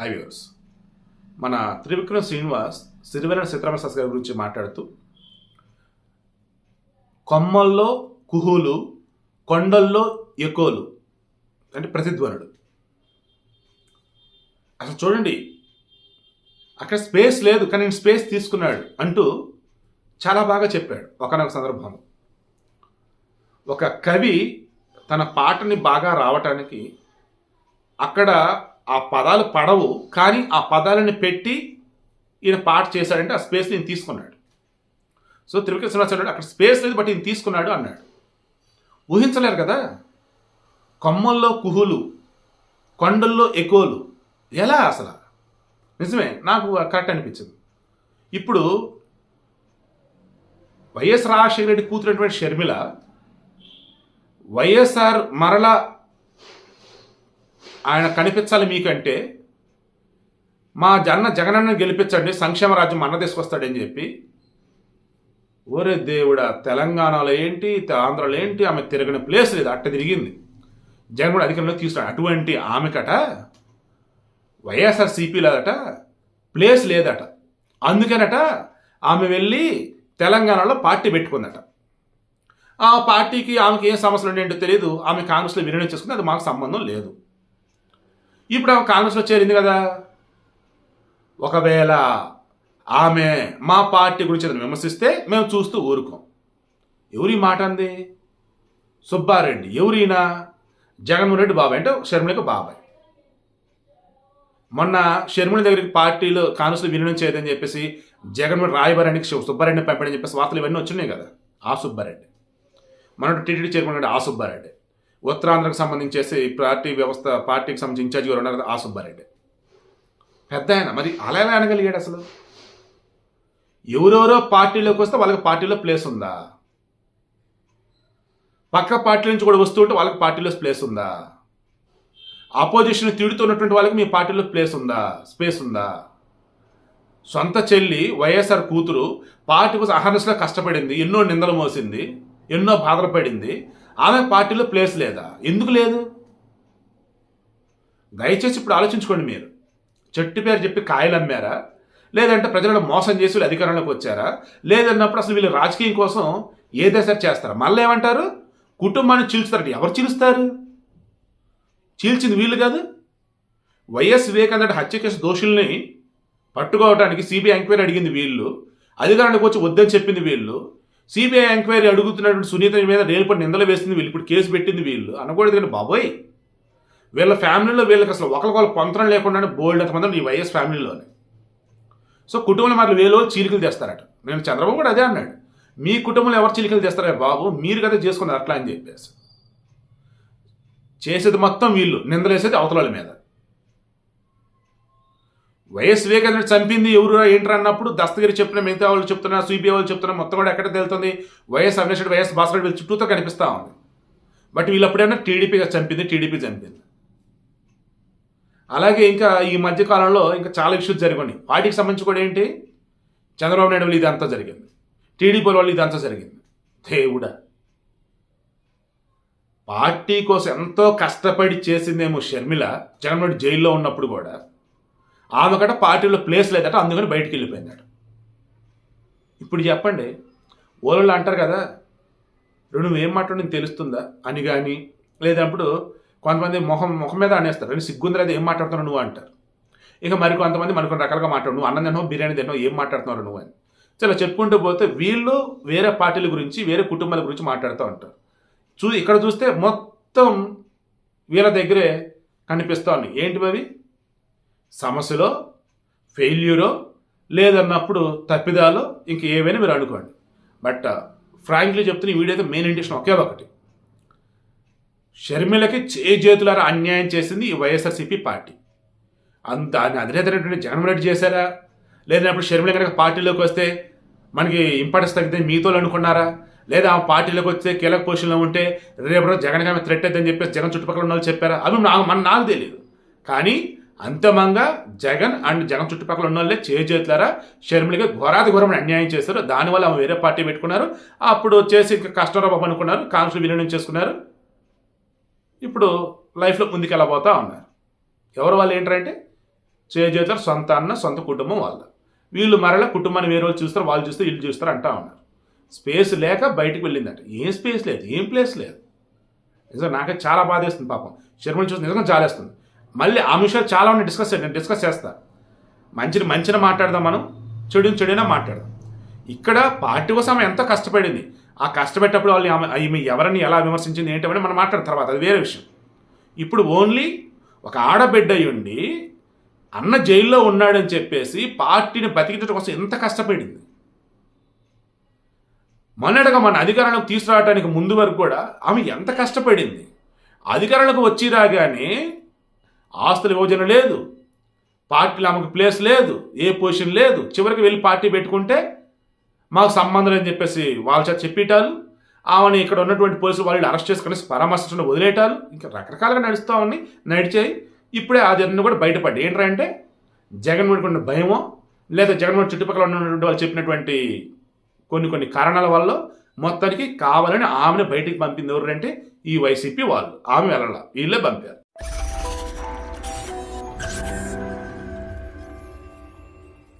High viewers మన త్రివిక్రమ్ శ్రీనివాస్ సిరివెన సీతారామ శాస్త్రి గారి గురించి మాట్లాడుతూ కొమ్మల్లో కుహులు కొండల్లో ఎకోలు అంటే ప్రతిధ్వనుడు. అసలు చూడండి అక్కడ స్పేస్ లేదు కానీ నేను స్పేస్ తీసుకున్నాడు అంటూ చాలా బాగా చెప్పాడు ఒకనొక సందర్భంలో. ఒక కవి తన పాటని బాగా రావటానికి అక్కడ ఆ పదాలు పడవు కానీ ఆ పదాలని పెట్టి ఈయన పాట చేశాడంటే ఆ స్పేస్ నేను తీసుకున్నాడు. సో త్రివిక్రమ శ్రీనివాస్ అక్కడ స్పేస్ లేదు బట్ ఈయన తీసుకున్నాడు అన్నాడు. ఊహించలేరు కదా? కొమ్మల్లో కుహులు కొండల్లో ఎకోలు. ఎలా అసలు? నిజమే నాకు కరెక్ట్ అనిపించింది. ఇప్పుడు వైఎస్ రాజశేఖర రెడ్డి కూతురైనటువంటి షర్మిల వైఎస్ఆర్ మరల ఆయన కనిపించాలి మీకంటే మా జన్న జగనన్న గెలిపించండి సంక్షేమ రాజ్యం అన్న తీసుకొస్తాడని చెప్పి ఓరే దేవుడా తెలంగాణలో ఏంటి ఆంధ్రలో ఏంటి ఆమె తిరగని ప్లేస్ లేదు అట్ట తిరిగింది. జగన్ కూడా అధికారంలో తీసుకున్నాడు అటువంటి ఆమెకట వైఎస్ఆర్ సిపిలదట ప్లేస్ లేదట. అందుకనట ఆమె వెళ్ళి తెలంగాణలో పార్టీ పెట్టుకుందట. ఆ పార్టీకి ఆమెకి ఏం సమస్యలు ఉండేంటో తెలియదు ఆమె కాంగ్రెస్లో విలీనం చేసుకుంది అది మాకు సంబంధం లేదు. ఇప్పుడు ఆమె కాంగ్రెస్లో చేరింది కదా. ఒకవేళ ఆమె మా పార్టీ గురించి విమర్శిస్తే మేము చూస్తూ ఊరుకోం. ఎవరి మాట అంది? సుబ్బారెడ్డి. ఎవరైనా? జగన్మోహన్ రెడ్డి బాబాయ్ అంటే షర్మిలకు బాబాయ్. మొన్న షర్మిల దగ్గరికి పార్టీలో కాంగ్రెస్లో విలీనం చేయదని చెప్పేసి జగన్మోహన్ రాయబారానికి సుబ్బారెడ్డిని పంపాడని చెప్పేసి వార్తలు ఇవన్నీ వచ్చినాయి కదా. ఆ సుబ్బారెడ్డి. మన టీటీడీ చేరుకున్నాడు ఆ సుబ్బారెడ్డి. ఉత్తరాంధ్రకు సంబంధించేసి పార్టీ వ్యవస్థ పార్టీకి సంబంధించి ఇన్ఛార్జ్ గారు ఉన్నారు ఆ సుబ్బారెడ్డి. పెద్ద ఆయన. మరి అలా ఎలా అనగలిగాడు అసలు? ఎవరెవరో పార్టీలోకి వస్తే వాళ్ళకి పార్టీలో ప్లేస్ ఉందా? పక్క పార్టీ నుంచి కూడా వస్తూ ఉంటే వాళ్ళకి పార్టీలో ప్లేస్ ఉందా? ఆపోజిషన్ తిడుతున్నటువంటి వాళ్ళకి మీ పార్టీలో ప్లేస్ ఉందా? స్పేస్ ఉందా? సొంత చెల్లి వైఎస్ఆర్ కూతురు పార్టీ కోసం అహర్నెస్లో కష్టపడింది ఎన్నో నిందలు మోసింది ఎన్నో బాధలు పడింది ఆమె పార్టీలో ప్లేస్ లేదా? ఎందుకు లేదు? దయచేసి ఇప్పుడు ఆలోచించుకోండి మీరు. చెట్టు పేరు చెప్పి కాయలు అమ్మారా? లేదంటే ప్రజలను మోసం చేసి వీళ్ళు అధికారంలోకి వచ్చారా? లేదన్నప్పుడు అసలు వీళ్ళు రాజకీయం కోసం ఏదైనా చేస్తారా? మళ్ళీ ఏమంటారు? కుటుంబాన్ని చీల్చుతారంటే ఎవరు చీలుస్తారు? చీల్చింది వీళ్ళు కాదు. వైఎస్ వివేకానంద హత్య కేసు దోషుల్ని పట్టుకోవడానికి సిబిఐ ఎంక్వైరీ అడిగింది వీళ్ళు. అధికారానికి వచ్చి వద్దని చెప్పింది వీళ్ళు. సిబిఐ ఎంక్వైరీ అడుగుతున్నటువంటి సునీత మీద రేలుపడి నిందలు వేసింది వీళ్ళు. ఇప్పుడు కేసు పెట్టింది వీళ్ళు. అనకూడదు కానీ బాబోయ్. వీళ్ళ ఫ్యామిలీలో వీళ్ళకి అసలు ఒకరికొకరు పొంతనం లేకుండానే బోల్డ్ అంతమంది ఈ వైఎస్ ఫ్యామిలీలోనే. సో కుటుంబంలో మరి వేలో చీలికలు తెస్తారట. నేను చంద్రబాబు కూడా అదే అన్నాడు. మీ కుటుంబంలో ఎవరు చీలికలు తెస్తారా బాబు? మీరు కదా చేసుకున్నారు అట్లా అని చెప్పేసి. చేసేది మొత్తం వీళ్ళు. నిందలేసేది అవతల మీద. వైఎస్ వివేకానంద చంపింది ఎవరు ఏంట్రా అన్నప్పుడు దస్తగిరి చెప్పిన మిగతా వాళ్ళు చెప్తున్నా సిబిఐ వాళ్ళు చెప్తున్నా మొత్తం కూడా ఎక్కడ తెలుతుంది? వైఎస్ అవినాష్ రెడ్డి వైఎస్ భాస్కర్ వీళ్ళ చుట్టూతో కనిపిస్తూ ఉంది. బట్ వీళ్ళు అప్పుడైనా టీడీపీగా చంపింది టీడీపీ చంపింది. అలాగే ఇంకా ఈ మధ్య కాలంలో ఇంకా చాలా ఇష్యూస్ జరిగినాయి. వాటికి సంబంధించి కూడా ఏంటి? చంద్రబాబు నాయుడు వాళ్ళు ఇదంతా జరిగింది. టీడీపీ వాళ్ళు ఇదంతా జరిగింది. దేవుడా. పార్టీ కోసం ఎంతో కష్టపడి చేసిందేమో షర్మిల జగన్మోహన్ జైల్లో ఉన్నప్పుడు కూడా ఆమె కట పార్టీలో ప్లేస్ లేదట అందుకని బయటికి వెళ్ళిపోయిందట. ఇప్పుడు చెప్పండి ఓళ్ళు అంటారు కదా రెండు ఏం మాట్లాడి తెలుస్తుందా? అని కానీ లేదప్పుడు కొంతమంది మొహం ముఖం మీద అనేస్తారు. రెండు సిగ్గుంది ఏం మాట్లాడుతున్నావు నువ్వు? అంటారు. ఇక మరి కొంతమంది రకాలుగా మాట్లాడు నువ్వు అన్నం తినో బిర్యానీ తినో ఏం మాట్లాడుతున్నావు నువ్వు? అని. చాలా చెప్పుకుంటూ పోతే వీళ్ళు వేరే పార్టీల గురించి వేరే కుటుంబాల గురించి మాట్లాడుతూ ఉంటారు. చూ ఇక్కడ చూస్తే మొత్తం వీళ్ళ దగ్గరే కనిపిస్తూ ఉన్నాయి. ఏంటి అవి? సమస్యలో ఫెయిల్యూరో లేదన్నప్పుడు తప్పిదాలో ఇంక ఏవైనా మీరు అనుకోండి. బట్ uh, ఫ్రాంక్లీ చెప్తున్న ఈ వీడియో అయితే మెయిన్ ఇంటెన్షన్ ఒకే ఒకటి. షర్మిలకి చేతులారా అన్యాయం చేసింది ఈ వైఎస్ఆర్సీపీ పార్టీ. అంత అధినేతనటువంటి జగన్మోహన్ రెడ్డి చేశారా? లేదన్నప్పుడు షర్మిల కనుక పార్టీలోకి వస్తే మనకి ఇంపార్టెన్స్ తగ్గితే మీతో అనుకున్నారా? లేదా ఆ పార్టీలోకి వస్తే కీలక పొజిషన్లో ఉంటే రేపు జగన్ గారి థ్రెట్ అని చెప్పేసి జగన్ చుట్టుపక్కల ఉన్న వాళ్ళు చెప్పారా? అవి నాకు మన నాకు తెలియదు కానీ అంతమంగా జగన్ అండ్ జగన్ చుట్టుపక్కల ఉన్న వాళ్ళే చేతులారా షర్మిలకి ఘోరాది ఘోరమైన అన్యాయం చేశారు. దానివల్ల ఆమె వేరే పార్టీ పెట్టుకున్నారు. అప్పుడు వచ్చేసి ఇంకా కష్టంలో బాబు అనుకున్నారు. కాంగ్రెస్ విలీనం చేసుకున్నారు. ఇప్పుడు లైఫ్లో ముందుకెళ్ళబోతా ఉన్నారు? ఎవరు వాళ్ళు ఏంటంటే? చేజేతారు సొంత అన్న సొంత కుటుంబం వాళ్ళు. వీళ్ళు మరలా కుటుంబాన్ని వేరే వాళ్ళు చూస్తారు వాళ్ళు చూస్తే వీళ్ళు చూస్తారు అంటా ఉన్నారు. స్పేస్ లేక బయటకు వెళ్ళిందంట. ఏం స్పేస్ లేదు ఏం ప్లేస్ లేదు. నిజంగా నాకే చాలా బాధేస్తుంది పాపం. షర్మిల చూసి నిజంగా జాలేస్తుంది. మళ్ళీ ఆ విషయాలు చాలా ఉన్నాయి. డిస్కస్ నేను డిస్కస్ చేస్తా. మంచిని మంచిని మాట్లాడదాం మనం. చెడుని చెడునా మాట్లాడదాం. ఇక్కడ పార్టీ కోసం ఆమె ఎంతో కష్టపడింది. ఆ కష్టపెట్టేటప్పుడు వాళ్ళు ఆమె ఈమె ఎవరిని ఎలా విమర్శించింది ఏంటని మనం మాట్లాడిన తర్వాత అది వేరే విషయం. ఇప్పుడు ఓన్లీ ఒక ఆడబిడ్డ అయి ఉండి అన్న జైల్లో ఉన్నాడని చెప్పేసి పార్టీని బతికించడం కోసం ఎంత కష్టపడింది. మొన్నటిగా మన అధికారంలోకి తీసుకురావడానికి ముందు వరకు కూడా ఆమె ఎంత కష్టపడింది. అధికారంలోకి వచ్చి రాగానే ఆస్తుల విభజన లేదు. పార్టీలో ఆమెకు ప్లేస్ లేదు. ఏ పొజిషన్ లేదు. చివరికి వెళ్ళి పార్టీ పెట్టుకుంటే మాకు సంబంధం అని చెప్పేసి వాళ్ళ చేత చెప్పేటాలు ఆమెను ఇక్కడ ఉన్నటువంటి పోలీసులు వాళ్ళు అరెస్ట్ చేసుకుని పరామర్శించడం వదిలేటాలు ఇంకా రకరకాలుగా నడుస్తూ ఉన్నాయి నడిచాయి. ఇప్పుడే అది అన్నీ కూడా బయటపడ్డాయి. ఏంటంటే జగన్మోహన్ ఉన్న భయమో లేదా జగన్మోహన్ చుట్టుపక్కల ఉన్నటువంటి వాళ్ళు చెప్పినటువంటి కొన్ని కొన్ని కారణాల వల్ల మొత్తానికి కావాలని ఆమెను బయటికి పంపింది ఎవరంటే ఈ వైసీపీ వాళ్ళు. ఆమె వెళ్ళాల. వీళ్ళే పంపారు.